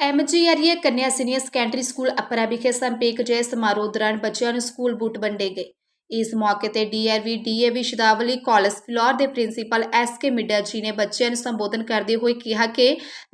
ਐਮਜੀਆਰਏ ਕੰਨਿਆ senior secondary school Apra ਵਿਖੇ ਸੰਪੇਕ ਜੈ ਸਮਾਰੋਹ ਦੌਰਾਨ ਬੱਚਿਆਂ ਨੂੰ ਸਕੂਲ ਬੂਟ ਵੰਡੇ ਗਏ। ਇਸ ਮੌਕੇ ਤੇ ਡੀਆਰਵੀ, ਡੀਏਵੀ ਸ਼ਦਾਵਲੀ, ਕਾਲਜ ਫਲੋਰ ਦੇ principal S K Midda ji ਨੇ ਬੱਚਿਆਂ ਨੂੰ ਸੰਬੋਧਨ ਕਰਦੇ ਹੋਏ ਕਿਹਾ ਕਿ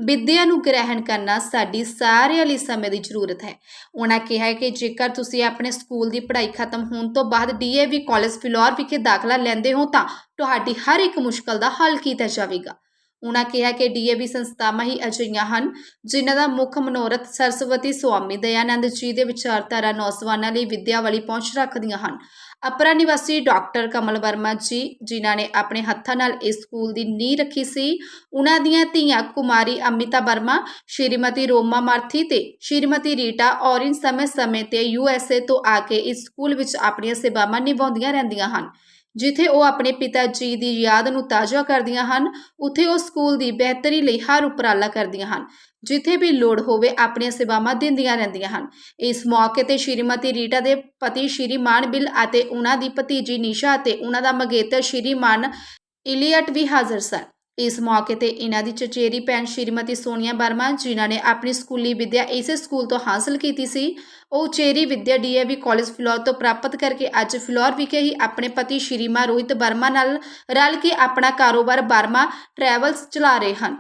ਵਿੱਦਿਆ ਨੂੰ ਗ੍ਰਹਿਣ ਕਰਨਾ ਸਾਡੀ ਸਾਰਿਆਂ ਲਈ ਸਮੇਂ ਦੀ ਜ਼ਰੂਰਤ ਹੈ। ਉਹਨਾਂ ਕਿਹਾ ਕਿ ਜੇਕਰ ਤੁਸੀਂ ਆਪਣੇ ਸਕੂਲ ਦੀ ਪੜ੍ਹਾਈ ਖਤਮ ਹੋਣ ਤੋਂ ਬਾਅਦ ਡੀਏਵੀ, ਕਾਲਜ ਫਲੋਰ ਵਿਖੇ ਦਾਖਲਾ ਲੈਂਦੇ ਹੋ ਤਾਂ ਤੁਹਾਡੀ ਹਰ ਇੱਕ ਮੁਸ਼ਕਲ ਦਾ ਹੱਲ ਕੀਤਾ ਜਾਵੇਗਾ। ਉਹਨਾਂ ਕਿਹਾ ਕਿ ਡੀਏਵੀ ਸੰਸਥਾਵਾਂ ਹੀ ਅਜਿਹੀਆਂ ਹਨ, ਜਿਨ੍ਹਾਂ ਦਾ ਮੁੱਖ ਮਨੋਰਥ ਸਰਸਵਤੀ ਸੁਆਮੀ ਦਇਆਨੰਦ ਜੀ ਦੇ ਵਿਚਾਰਧਾਰਾ ਨੌਜਵਾਨਾਂ ਲਈ ਵਿਦਿਆ ਵਾਲੀ ਪਹੁੰਚ ਰੱਖਦੀਆਂ ਹਨ। ਅਪਰਾ ਨਿਵਾਸੀ ਡਾਕਟਰ ਕਮਲ ਵਰਮਾ ਜੀ, ਜਿਨ੍ਹਾਂ ਨੇ ਆਪਣੇ ਹੱਥਾਂ ਨਾਲ ਇਸ ਸਕੂਲ ਦੀ ਨੀਂਹ ਰੱਖੀ ਸੀ ਉਹਨਾਂ ਦੀਆਂ ਧੀਆਂ ਕੁਮਾਰੀ ਅਮਿਤਾ ਵਰਮਾ, ਸ਼੍ਰੀਮਤੀ ਰੋਮਾ ਮਾਰਥੀ ਤੇ ਸ਼੍ਰੀਮਤੀ ਰੀਟਾ ਔਰਿਨ ਸਮੇਂ-ਸਮੇਂ ਤੇ ਯੂਐਸਏ ਤੋਂ ਆ ਕੇ ਇਸ ਸਕੂਲ ਵਿੱਚ ਆਪਣੀਆਂ ਸੇਵਾਵਾਂ ਨਿਭਾਉਂਦੀਆਂ ਰਹਿੰਦੀਆਂ ਹਨ। ਜਿੱਥੇ ਉਹ ਆਪਣੇ ਪਿਤਾ ਜੀ ਦੀ ਯਾਦ ਨੂੰ ਤਾਜ਼ਾ ਕਰਦੀਆਂ ਹਨ, ਉੱਥੇ ਉਹ ਸਕੂਲ ਦੀ ਬਿਹਤਰੀ ਲਈ ਹਰ ਉਪਰਾਲਾ ਕਰਦੀਆਂ ਹਨ, ਜਿੱਥੇ ਵੀ ਲੋੜ ਹੋਵੇ ਆਪਣੀਆਂ ਸੇਵਾਵਾਂ ਦਿੰਦੀਆਂ ਰਹਿੰਦੀਆਂ ਹਨ। ਇਸ ਮੌਕੇ ਤੇ ਸ਼੍ਰੀਮਤੀ ਰੀਟਾ ਦੇ ਪਤੀ ਸ਼੍ਰੀਮਾਨ ਬਿਲ ਅਤੇ ਉਹਨਾਂ ਦੀ ਭਤੀਜੀ ਨਿਸ਼ਾ ਅਤੇ ਉਹਨਾਂ ਦਾ ਮਗੇਤਰ ਸ਼੍ਰੀਮਾਨ ਇਲੀਅਟ ਵੀ ਹਾਜ਼ਰ ਸਨ। ਇਸ ਮੌਕੇ ਤੇ ਇਹਨਾਂ ਦੀ ਚਚੇਰੀ ਭੈਣ ਸ਼੍ਰੀਮਤੀ ਸੋਨੀਆ ਵਰਮਾ ਜਿਨ੍ਹਾਂ ਨੇ ਆਪਣੀ ਸਕੂਲੀ ਵਿੱਦਿਆ ਇਸੇ ਸਕੂਲ ਤੋਂ ਹਾਸਲ ਕੀਤੀ ਸੀ ਉਹ ਉਚੇਰੀ ਵਿੱਦਿਆ ਡੀਏਵੀ ਕਾਲਜ ਫਿਲੌਰ ਤੋਂ ਪ੍ਰਾਪਤ ਕਰਕੇ ਅੱਜ ਫਿਲੌਰ ਵਿਖੇ ਹੀ ਆਪਣੇ ਪਤੀ ਸ਼੍ਰੀਮਾ ਰੋਹਿਤ ਵਰਮਾ ਨਾਲ ਰਲ ਕੇ ਆਪਣਾ ਕਾਰੋਬਾਰ ਵਰਮਾ ਟਰੈਵਲਸ ਚਲਾ ਰਹੇ ਹਨ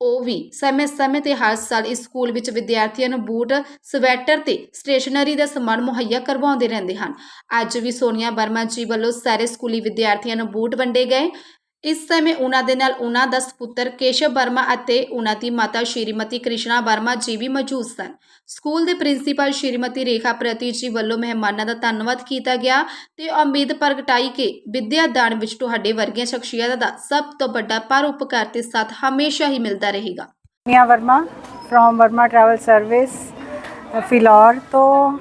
ਉਹ ਵੀ ਸਮੇਂ-ਸਮੇਂ ਤੇ ਹਰ ਸਾਲ ਇਸ ਸਕੂਲ ਵਿੱਚ ਵਿਦਿਆਰਥੀਆਂ ਨੂੰ ਬੂਟ, ਸਵੈਟਰ ਤੇ ਸਟੇਸ਼ਨਰੀ ਦਾ ਸਮਾਨ ਮੁਹੱਈਆ ਕਰਵਾਉਂਦੇ ਰਹਿੰਦੇ ਹਨ। ਅੱਜ ਵੀ ਸੋਨੀਆ ਵਰਮਾ ਜੀ ਵੱਲੋਂ ਸਾਰੇ ਸਕੂਲੀ ਵਿਦਿਆਰਥੀਆਂ ਨੂੰ ਬੂਟ ਵੰਡੇ ਗਏ। ਇਸ ਸਮੇਂ ਉਹਨਾਂ ਦੇ ਨਾਲ ਉਹਨਾਂ ਦਾ ਸਪੁੱਤਰ ਕੇਸ਼ਵ ਵਰਮਾ ਅਤੇ ਉਹਨਾਂ ਦੀ ਮਾਤਾ ਸ਼੍ਰੀਮਤੀ ਕ੍ਰਿਸ਼ਨਾ ਵਰਮਾ ਜੀ ਵੀ ਮੌਜੂਦ ਸਨ। ਸਕੂਲ ਦੇ ਪ੍ਰਿੰਸੀਪਲ ਸ਼੍ਰੀਮਤੀ ਰੇਖਾ ਪ੍ਰਤੀ ਜੀ ਵੱਲੋਂ ਮਹਿਮਾਨਾਂ ਦਾ ਧੰਨਵਾਦ ਕੀਤਾ ਗਿਆ ਤੇ ਉਮੀਦ ਪ੍ਰਗਟਾਈ ਕਿ ਵਿਦਿਆ ਦਾਨ ਵਿੱਚ ਤੁਹਾਡੇ ਵਰਗੀਆਂ ਸ਼ਖਸੀਅਤਾਂ ਦਾ ਸਭ ਤੋਂ ਵੱਡਾ ਪਰ ਉਪਕਾਰ ਤੇ ਸਾਥ ਹਮੇਸ਼ਾ ਹੀ ਮਿਲਦਾ ਰਹੇਗਾ। Nia Verma from Verma travel service, Phillaur ਤੋਂ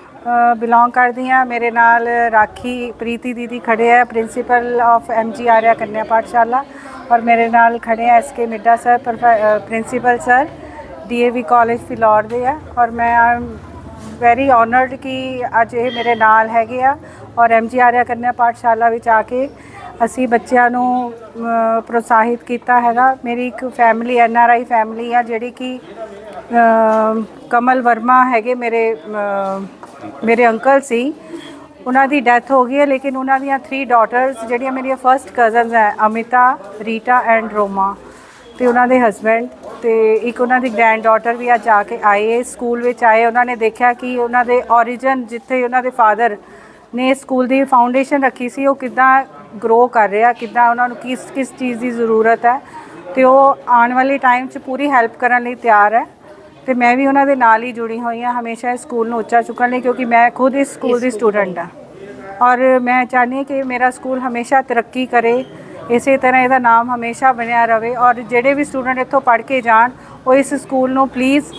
ਬਿਲੋਂਗ ਕਰਦੀ ਹਾਂ ਮੇਰੇ ਨਾਲ ਰਾਖੀ ਪ੍ਰੀਤੀ ਦੀਦੀ ਖੜੇ ਆ ਪ੍ਰਿੰਸੀਪਲ ਆਫ ਐਮਜੀ ਆਰਿਆ ਕੰਨਿਆ ਪਾਠਸ਼ਾਲਾ। ਔਰ ਮੇਰੇ ਨਾਲ ਖੜੇ ਹੈ SK Midda sir principal sir DAV college Phillaur ਦੇ ਆ। ਔਰ ਮੈਂ ਵੈਰੀ ਆਨਰਡ ਕਿ ਅੱਜ ਇਹ ਮੇਰੇ ਨਾਲ ਹੈਗੇ ਆ। ਔਰ ਐਮਜੀ ਆਰਿਆ ਕੰਨਿਆ ਪਾਠਸ਼ਾਲਾ ਵਿੱਚ ਆ ਕੇ ਅਸੀਂ ਬੱਚਿਆਂ ਨੂੰ ਪ੍ਰੋਤਸਾਹਿਤ ਕੀਤਾ ਹੈਗਾ। ਮੇਰੀ ਇੱਕ family N R I family ਆ, ਜਿਹੜੀ ਕਿ ਕਮਲ ਵਰਮਾ ਹੈਗੇ ਮੇਰੇ ਮੇਰੇ ਅੰਕਲ ਸੀ, ਉਹਨਾਂ ਦੀ ਡੈਥ ਹੋ ਗਈ ਹੈ, ਲੇਕਿਨ ਉਹਨਾਂ ਦੀਆਂ 3 ਡਾਟਰਸ ਜਿਹੜੀਆਂ ਮੇਰੀਆਂ ਫਰਸਟ ਕਜ਼ਨਸ ਹੈ, ਅਮਿਤਾ, ਰੀਟਾ ਐਂਡ ਰੋਮਾ ਤੇ ਉਹਨਾਂ ਦੇ ਹਸਬੈਂਡ ਤੇ ਇੱਕ ਉਹਨਾਂ ਦੀ ਗ੍ਰੈਂਡ ਡਾਟਰ ਵੀ ਅੱਜ ਆ ਕੇ ਆਏ ਸਕੂਲ ਵਿੱਚ ਆਏ, ਉਹਨਾਂ ਨੇ ਦੇਖਿਆ ਕਿ ਉਹਨਾਂ ਦੇ origin ਜਿੱਥੇ ਉਹਨਾਂ ਦੇ ਫਾਦਰ ਨੇ ਸਕੂਲ ਦੀ ਫਾਊਂਡੇਸ਼ਨ ਰੱਖੀ ਸੀ, ਉਹ ਕਿੱਦਾਂ ਗਰੋ ਕਰ ਰਿਹਾ, ਕਿੱਦਾਂ ਉਹਨਾਂ ਨੂੰ ਕਿਸ ਕਿਸ ਚੀਜ਼ ਦੀ ਜ਼ਰੂਰਤ ਹੈ ਤੇ ਉਹ ਆਉਣ ਵਾਲੇ ਟਾਈਮ 'ਚ ਪੂਰੀ ਹੈਲਪ ਕਰਨ ਲਈ ਤਿਆਰ ਹੈ। ਤੇ ਮੈਂ ਵੀ ਉਹਨਾਂ ਦੇ ਨਾਲ ਹੀ ਜੁੜੀ ਹੋਈ ਹਾਂ ਹਮੇਸ਼ਾ ਇਸ ਸਕੂਲ ਨੂੰ ਉੱਚਾ ਚੁੱਕਣ ਲਈ ਕਿਉਂਕਿ ਮੈਂ ਖੁਦ ਇਸ ਸਕੂਲ ਦੀ ਸਟੂਡੈਂਟ ਹਾਂ। ਔਰ ਮੈਂ ਚਾਹੁੰਦੀ ਹਾਂ ਕਿ ਮੇਰਾ ਸਕੂਲ ਹਮੇਸ਼ਾ ਤਰੱਕੀ ਕਰੇ ਇਸੇ ਤਰ੍ਹਾਂ ਇਹਦਾ ਨਾਮ ਹਮੇਸ਼ਾ ਬਣਿਆ ਰਵੇ ਔਰ ਜਿਹੜੇ ਵੀ ਸਟੂਡੈਂਟ ਇੱਥੋਂ ਪੜ੍ਹ ਕੇ ਜਾਣ ਉਹ ਇਸ ਸਕੂਲ ਨੂੰ ਪਲੀਜ਼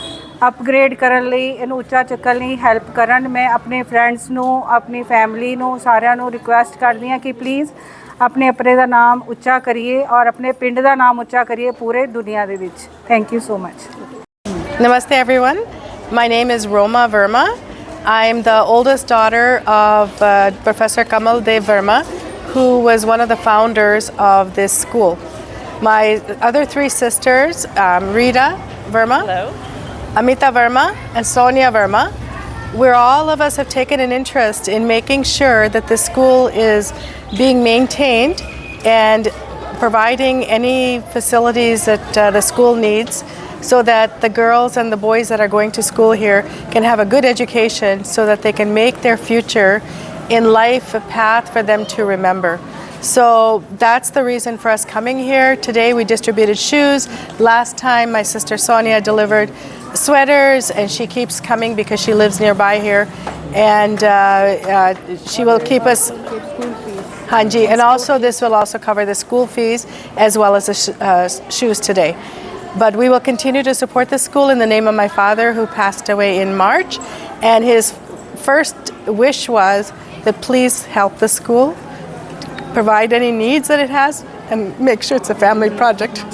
ਅਪਗ੍ਰੇਡ ਕਰਨ ਲਈ ਇਹਨੂੰ ਉੱਚਾ ਚੁੱਕਣ ਲਈ ਹੈਲਪ ਕਰਨ। ਮੈਂ ਆਪਣੇ ਫਰੈਂਡਸ ਨੂੰ ਆਪਣੀ ਫੈਮਿਲੀ ਨੂੰ ਸਾਰਿਆਂ ਨੂੰ ਰਿਕੁਐਸਟ ਕਰਦੀ ਹਾਂ ਕਿ ਪਲੀਜ਼ ਆਪਣੇ ਅਪਰੇ ਦਾ ਨਾਮ ਉੱਚਾ ਕਰੀਏ ਔਰ ਆਪਣੇ ਪਿੰਡ ਦਾ ਨਾਮ ਉੱਚਾ ਕਰੀਏ ਪੂਰੇ ਦੁਨੀਆ ਦੇ ਵਿੱਚ। Thank you so much Namaste, everyone. My name is Roma Verma. I'm the oldest daughter of uh, Professor Kamal Dev Verma, who was one of the founders of this school. My other three sisters, um, Rita Verma, Amita Verma, and Sonia Verma, we're all of us have taken an interest in making sure that the school is being maintained and providing any facilities that uh, the school needs so that the girls and the boys that are going to school here can have a good education so that they can make their future in life a path for them to remember. So that's the reason for us coming here. Today we distributed shoes. Last time my sister Sonia delivered sweaters and she keeps coming because she lives nearby here and uh, uh, she will keep us Hanji, and also this will also cover the school fees as well as the sh- uh, shoes today. But we will continue to support the school in the name of my father who passed away in March. And his first wish was that please help the school, provide any needs that it has, and make sure it's a family project.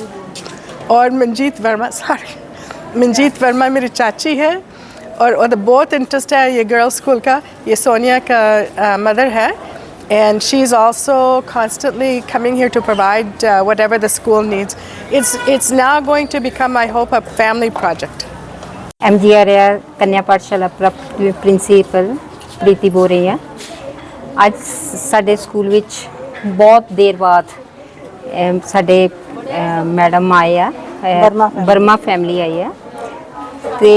और Manjeet Verma sorry Manjeet Verma मेरी चाची है और और बहुत interest है ये girls school का ये सोनिया का मदर है and she's also constantly coming here to provide uh, whatever the school needs it's it's now going to become i hope a family project M G Arya Kanya Pathshala principal Preeti ਬੋਲ ਰਹੀ ਹਾਂ ਅੱਜ ਸਾਡੇ school ਵਿੱਚ ਬਹੁਤ ਦੇਰ ਬਾਅਦ ਅਮ, ਸਾਡੇ ਮੈਡਮ ਆਏ ਆ ਅ, ਵਰਮਾ family। ਵਰਮਾ ਫੈਮਿਲੀ ਆਈ ਆ ਤੇ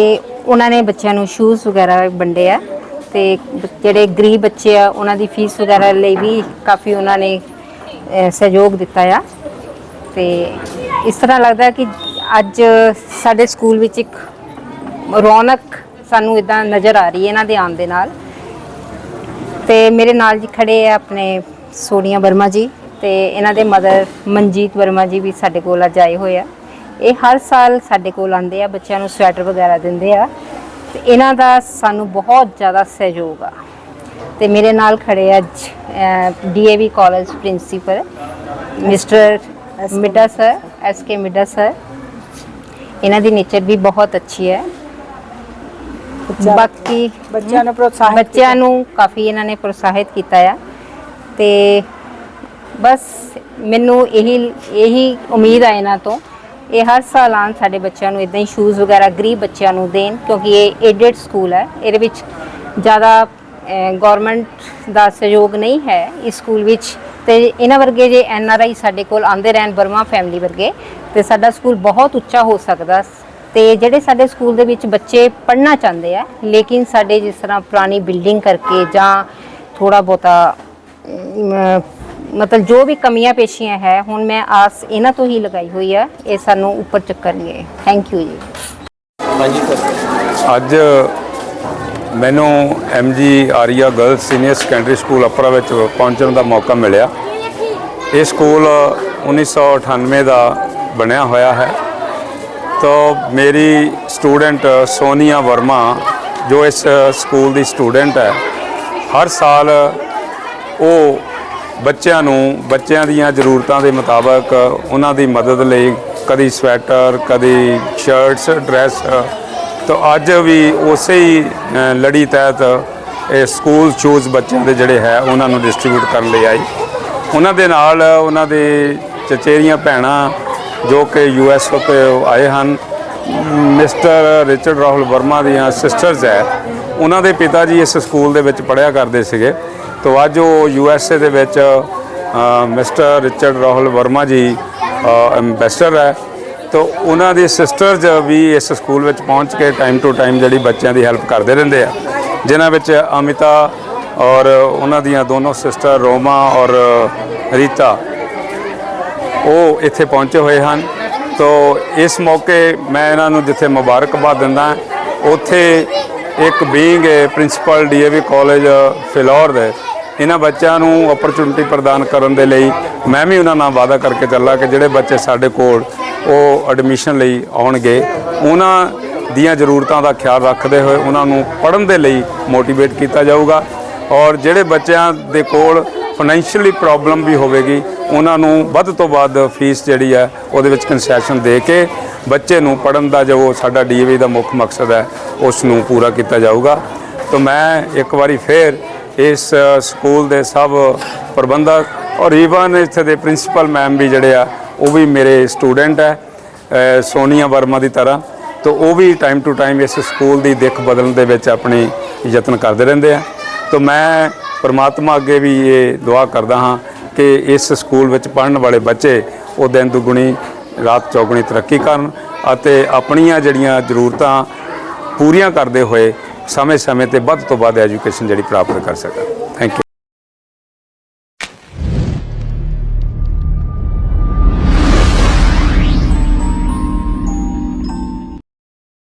ਉਹਨਾਂ ਨੇ ਬੱਚਿਆਂ ਨੂੰ ਸ਼ੂਜ਼ ਵਗੈਰਾ ਵੰਡੇ ਆ ਤੇ ਜਿਹੜੇ ਗਰੀਬ ਬੱਚੇ ਆ, ਉਹਨਾਂ ਦੀ ਫੀਸ ਵਗੈਰਾ ਲਈ ਵੀ ਕਾਫੀ ਉਹਨਾਂ ਨੇ ਸਹਿਯੋਗ ਦਿੱਤਾ ਆ। ਤੇ ਇਸ ਤਰ੍ਹਾਂ ਲੱਗਦਾ ਕਿ ਅੱਜ ਸਾਡੇ ਸਕੂਲ ਵਿੱਚ ਇੱਕ ਰੌਣਕ ਸਾਨੂੰ ਇਦਾਂ ਨਜ਼ਰ ਆ ਰਹੀ ਹੈ ਇਹਨਾਂ ਦੇ ਆਉਣ ਦੇ ਨਾਲ। ਤੇ ਮੇਰੇ ਨਾਲ ਜੀ ਖੜੇ ਆ ਆਪਣੇ ਸੋਨੀਆ ਵਰਮਾ ਜੀ ਤੇ ਇਹਨਾਂ ਦੇ ਮਦਰ ਮਨਜੀਤ ਵਰਮਾ ਜੀ ਵੀ ਸਾਡੇ ਕੋਲ ਅੱਜ ਆਏ ਹੋਏ ਆ। ਇਹ ਹਰ ਸਾਲ ਸਾਡੇ ਕੋਲ ਆਉਂਦੇ ਆ, ਬੱਚਿਆਂ ਨੂੰ ਸਵੈਟਰ ਵਗੈਰਾ ਦਿੰਦੇ ਆ। ਤੇ ਇਹਨਾਂ ਦਾ ਸਾਨੂੰ ਬਹੁਤ ਜ਼ਿਆਦਾ ਸਹਿਯੋਗ ਆ। ਤੇ ਮੇਰੇ ਨਾਲ ਖੜੇ ਅੱਜ DAV college principal mister Midda sir S K Midda sir. ਇਹਨਾਂ ਦੀ ਨੇਚਰ ਵੀ ਬਹੁਤ ਅੱਛੀ ਹੈ। ਬਾਕੀ ਬੱਚਿਆਂ ਨੂੰ ਪ੍ਰੋਤਸਾਹਿਤ ਬੱਚਿਆਂ ਨੂੰ ਕਾਫੀ ਇਹਨਾਂ ਨੇ ਪ੍ਰੋਤਸਾਹਿਤ ਕੀਤਾ ਆ। ਤੇ ਬਸ ਮੈਨੂੰ ਇਹੀ ਇਹੀ ਉਮੀਦ ਹੈ ਇਹਨਾਂ ਤੋਂ ਇਹ ਹਰ ਸਾਲ ਆਉਣ ਸਾਡੇ ਬੱਚਿਆਂ ਨੂੰ ਇਦਾਂ ਹੀ ਸ਼ੂਜ਼ ਵਗੈਰਾ ਗਰੀਬ ਬੱਚਿਆਂ ਨੂੰ ਦੇਣ, ਕਿਉਂਕਿ ਇਹ ਏਡਡ ਸਕੂਲ ਹੈ। ਇਹਦੇ ਵਿੱਚ ਜ਼ਿਆਦਾ ਗਵਰਨਮੈਂਟ ਦਾ ਸਹਿਯੋਗ ਨਹੀਂ ਹੈ ਇਸ ਸਕੂਲ ਵਿੱਚ। ਤੇ ਇਹਨਾਂ ਵਰਗੇ ਜੇ ਐਨ ਆਰ ਆਈ ਸਾਡੇ ਕੋਲ ਆਉਂਦੇ ਰਹਿਣ ਬਰਮਾ ਫੈਮਿਲੀ ਵਰਗੇ, ਤੇ ਸਾਡਾ ਸਕੂਲ ਬਹੁਤ ਉੱਚਾ ਹੋ ਸਕਦਾ। ਤੇ ਜਿਹੜੇ ਸਾਡੇ ਸਕੂਲ ਦੇ ਵਿੱਚ ਬੱਚੇ ਪੜ੍ਹਨਾ ਚਾਹੁੰਦੇ ਆ, ਲੇਕਿਨ ਸਾਡੇ ਜਿਸ ਤਰ੍ਹਾਂ ਪੁਰਾਣੀ ਬਿਲਡਿੰਗ ਕਰਕੇ ਜਾਂ ਥੋੜਾ ਬਹੁਤਾ ਮਤਲਬ ਜੋ ਵੀ ਕਮੀਆਂ ਪੇਸ਼ੀਆਂ ਹੈ ਹੁਣ ਮੈਂ ਆਸ ਇਹਨਾਂ ਤੋਂ ਹੀ ਲਗਾਈ ਹੋਈ ਆ ਇਹ ਸਾਨੂੰ ਉੱਪਰ ਚੱਕਣਗੇ ਥੈਂਕ ਯੂ ਜੀ। ਅੱਜ ਮੈਨੂੰ MG Arya girls senior secondary school Apra ਵਿੱਚ ਪਹੁੰਚਣ ਦਾ ਮੌਕਾ ਮਿਲਿਆ। ਇਹ ਸਕੂਲ 1998 ਦਾ ਬਣਿਆ ਹੋਇਆ ਹੈ। ਤਾਂ ਮੇਰੀ ਸਟੂਡੈਂਟ ਸੋਨੀਆ ਵਰਮਾ ਜੋ ਇਸ ਸਕੂਲ ਦੀ ਸਟੂਡੈਂਟ ਹੈ ਹਰ ਸਾਲ ਉਹ ਬੱਚਿਆਂ ਨੂੰ, ਬੱਚਿਆਂ ਦੀਆਂ ਜ਼ਰੂਰਤਾਂ ਦੇ ਮੁਤਾਬਕ ਉਹਨਾਂ ਦੀ ਮਦਦ ਲਈ ਕਦੀ ਸਵੈਟਰ, ਕਦੀ ਸ਼ਰਟਸ ਡਰੈਸ ਤਾਂ ਅੱਜ ਵੀ ਉਸੇ ਹੀ ਲੜੀ ਤਹਿਤ ਇਹ ਸਕੂਲ ਸ਼ੂਜ਼ ਬੱਚਿਆਂ ਦੇ ਜਿਹੜੇ ਹੈ, ਉਹਨਾਂ ਨੂੰ ਡਿਸਟ੍ਰੀਬਿਊਟ ਕਰਨ ਲਈ ਆਈ। ਉਹਨਾਂ ਦੇ ਨਾਲ ਉਹਨਾਂ ਦੇ ਚਚੇਰੀਆਂ, ਭੈਣਾਂ ਜੋ ਕਿ ਯੂਐਸ ਤੋਂ ਆਏ ਹਨ ਮਿਸਟਰ ਰਿਚਰਡ ਰਾਹੁਲ ਵਰਮਾ ਦੀਆਂ ਸਿਸਟਰਸ ਹੈ, ਉਹਨਾਂ ਦੇ ਪਿਤਾ ਜੀ ਇਸ ਸਕੂਲ ਦੇ ਵਿੱਚ ਪੜ੍ਹਿਆ ਕਰਦੇ ਸੀਗੇ। ਤੋਂ ਅੱਜ ਉਹ ਯੂਐਸਏ ਦੇ ਵਿੱਚ ਮਿਸਟਰ ਰਿਚਰਡ ਰਾਹੁਲ ਵਰਮਾ ਜੀ ਐਮਬੈਸਡਰ ਹੈ। ਤੋਂ ਉਹਨਾਂ ਦੇ ਸਿਸਟਰਸ ਵੀ ਇਸ ਸਕੂਲ ਵਿੱਚ ਪਹੁੰਚ ਕੇ ਟਾਈਮ ਟੂ ਟਾਈਮ ਜਿਹੜੀ ਬੱਚਿਆਂ ਦੀ ਹੈਲਪ ਕਰਦੇ ਰਹਿੰਦੇ ਆ। ਜਿਨ੍ਹਾਂ ਵਿੱਚ ਅਮਿਤਾ ਔਰ ਉਹਨਾਂ ਦੀਆਂ ਦੋਨੋਂ ਸਿਸਟਰ ਰੋਮਾ ਔਰ ਰੀਤਾ, ਉਹ ਇੱਥੇ ਪਹੁੰਚੇ ਹੋਏ ਹਨ। ਤੋ ਇਸ ਮੌਕੇ ਮੈਂ ਇਹਨਾਂ ਨੂੰ ਜਿੱਥੇ ਮੁਬਾਰਕਬਾਦ ਦਿੰਦਾ, ਉੱਥੇ ਇੱਕ being principal DAV college Phillaur ਦੇ ਇਹਨਾਂ ਬੱਚਿਆਂ ਨੂੰ ਓਪਰਚੁਨਿਟੀ ਪ੍ਰਦਾਨ ਕਰਨ ਦੇ ਲਈ ਮੈਂ ਵੀ ਉਹਨਾਂ ਨਾਲ ਵਾਅਦਾ ਕਰਕੇ ਚੱਲਾ ਕਿ ਜਿਹੜੇ ਬੱਚੇ ਸਾਡੇ ਕੋਲ ਉਹ ਐਡਮਿਸ਼ਨ ਲਈ ਆਉਣਗੇ, ਉਹਨਾਂ ਦੀਆਂ ਜ਼ਰੂਰਤਾਂ ਦਾ ਖਿਆਲ ਰੱਖਦੇ ਹੋਏ ਉਹਨਾਂ ਨੂੰ ਪੜ੍ਹਨ ਦੇ ਲਈ ਮੋਟੀਵੇਟ ਕੀਤਾ ਜਾਊਗਾ ਔਰ ਜਿਹੜੇ ਬੱਚਿਆਂ ਦੇ ਕੋਲ ਫਾਈਨੈਂਸ਼ੀਅਲੀ ਪ੍ਰੋਬਲਮ ਵੀ ਹੋਵੇਗੀ, ਉਹਨਾਂ ਨੂੰ ਵੱਧ ਤੋਂ ਵੱਧ ਫੀਸ ਜਿਹੜੀ ਹੈ ਉਹਦੇ ਵਿੱਚ ਕੰਸੈਸ਼ਨ ਦੇ ਕੇ ਬੱਚੇ ਨੂੰ ਪੜਨ ਦਾ ਜੋ ਸਾਡਾ ਡੀਏਵੀ ਦਾ ਮੁੱਖ ਮਕਸਦ ਹੈ, ਉਸ ਨੂੰ ਪੂਰਾ ਕੀਤਾ ਜਾਊਗਾ। ਤਾਂ ਮੈਂ ਇੱਕ ਵਾਰੀ ਫੇਰ ਇਸ ਸਕੂਲ ਦੇ ਸਭ ਪ੍ਰਬੰਧਕ ਔਰ ਈਵਨ ਇੱਥੇ ਦੇ ਪ੍ਰਿੰਸੀਪਲ ਮੈਮ ਵੀ ਜਿਹੜੇ ਆ, ਉਹ ਵੀ ਮੇਰੇ ਸਟੂਡੈਂਟ ਹੈ ਸੋਨੀਆ ਵਰਮਾ ਦੀ ਤਰ੍ਹਾਂ। ਤਾਂ ਉਹ ਵੀ ਟਾਈਮ ਟੂ ਟਾਈਮ ਇਸ ਸਕੂਲ ਦੀ ਦਿੱਖ ਬਦਲਣ ਦੇ ਵਿੱਚ ਆਪਣੀ ਯਤਨ ਕਰਦੇ ਰਹਿੰਦੇ ਆ। ਤਾਂ ਮੈਂ ਪਰਮਾਤਮਾ ਅੱਗੇ ਵੀ ਇਹ ਦੁਆ ਕਰਦਾ ਹਾਂ ਕਿ ਇਸ ਸਕੂਲ ਵਿੱਚ ਪੜ੍ਹਨ ਵਾਲੇ ਬੱਚੇ ਉਹ ਦਿਨ ਦੁਗਣੀ, ਰਾਤ ਚੌਗੁਣੀ ਤਰੱਕੀ ਕਰਨ ਅਤੇ ਆਪਣੀਆਂ ਜਿਹੜੀਆਂ ਜ਼ਰੂਰਤਾਂ ਪੂਰੀਆਂ ਕਰਦੇ ਹੋਏ ਸਮੇਂ-ਸਮੇਂ ਤੇ ਵੱਧ ਤੋਂ ਵੱਧ ਐਜੂਕੇਸ਼ਨ ਜਿਹੜੀ ਪ੍ਰਾਪਤ ਕਰ ਸਕਣ। Thank you